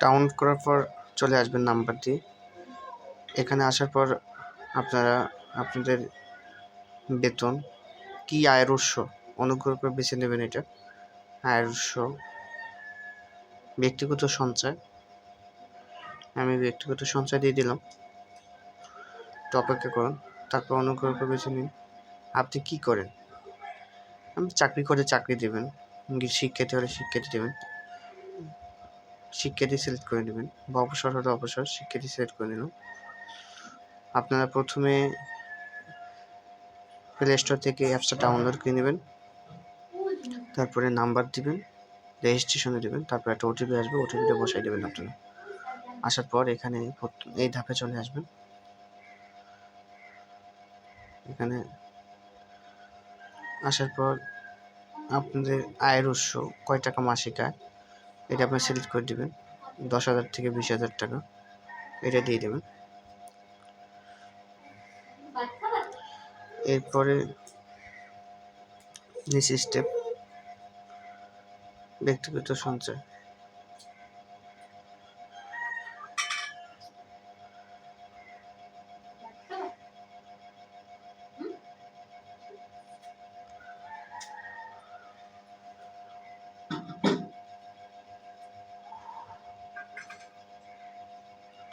Download করার পর চলে আসবেন নাম্বার দিয়ে এখানে আসার পর আপনারা আপনাদের বেতন, কি আয়ের উৎস অনুগ্রহ করে বেছে নেবেন এটা। আয়ের উৎস, ব্যক্তিগত সঞ্চয়। আমি ব্যক্তিগত সঞ্চয় দিয়ে দিলাম। একটু অপেক্ষা করুন, তারপর অনুগ্রহ করে বেছে নিন, আপনি কি করেন? আপনি চাকরি করে চাকরি দেবেন, শিক্ষার্থী হলে শিক্ষার্থী দেবেন। শিক্ষার্থী সিলেক্ট করে নেবেন বা অবসর হলে অবসর শিক্ষার্থী সিলেক্ট করে নিলাম। আপনারা প্রথমে প্লে স্টোর থেকে অ্যাপসটা ডাউনলোড করে নেবেন। তারপরে নাম্বার দিবেন রেজিস্ট্রেশনে দেবেন, তারপর একটা ওটিপি আসবে ওটিপিটা বসাই দেবেন আপনারা। আসার পর এখানে এই ধাপে চলে আসবেন। এখানে আসার পর আপনাদের আয়ের উৎস কয় টাকা মাসিক আয়? এটা আপনার সিলেক্ট করে দেবেন। দশ হাজার থেকে বিশ হাজার টাকা। এটা দিয়ে দেবেন। এরপরে নিচে স্টেপ ব্যক্তিগত সঞ্চয়।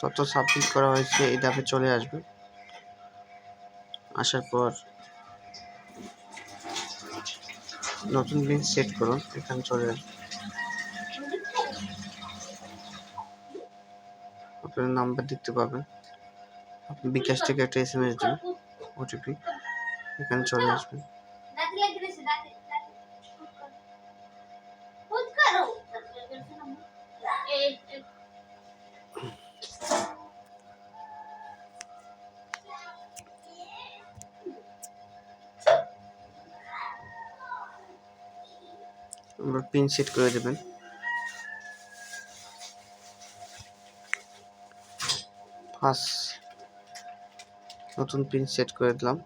তত সাবমিট করা হয়েছে, এই ধাপে চলে আসবে। আসার পর নতুন লিঙ্ক সেট করুন, এখানে চলে আসবে। আপনার নাম্বার দেখতে পাবেন। আপনি বিকাশ থেকে একটা এস এম এস দেবেন ওটিপি এখানে চলে আসবেন আমরা পিন সেট করে দেবেন। ফার্স্ট নতুন পিন সেট করে দিলাম।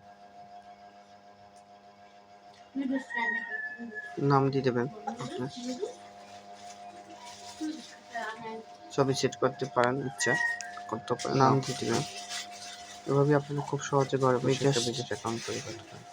নাম দিয়ে দেবেন ছবি সেট করতে পারেন ইচ্ছা করতে পারেন। নাম দিয়ে দেবেন। এভাবে আপনারা খুব সহজে ঘরে বসে একটা বিকাশ অ্যাকাউন্ট তৈরি করতে পারেন।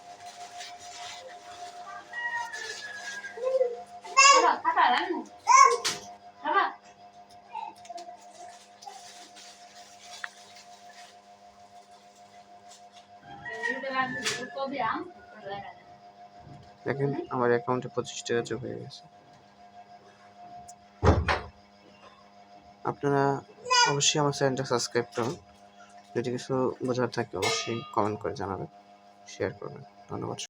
দেখেন, আমার অ্যাকাউন্টে পঁচিশ টাকা যোগ হয়ে গেছে। আপনারা অবশ্যই আমার চ্যানেলটা সাবস্ক্রাইব করুন। যদি কিছু বোঝার থাকে অবশ্যই কমেন্ট করে জানাবেন শেয়ার করবেন। ধন্যবাদ।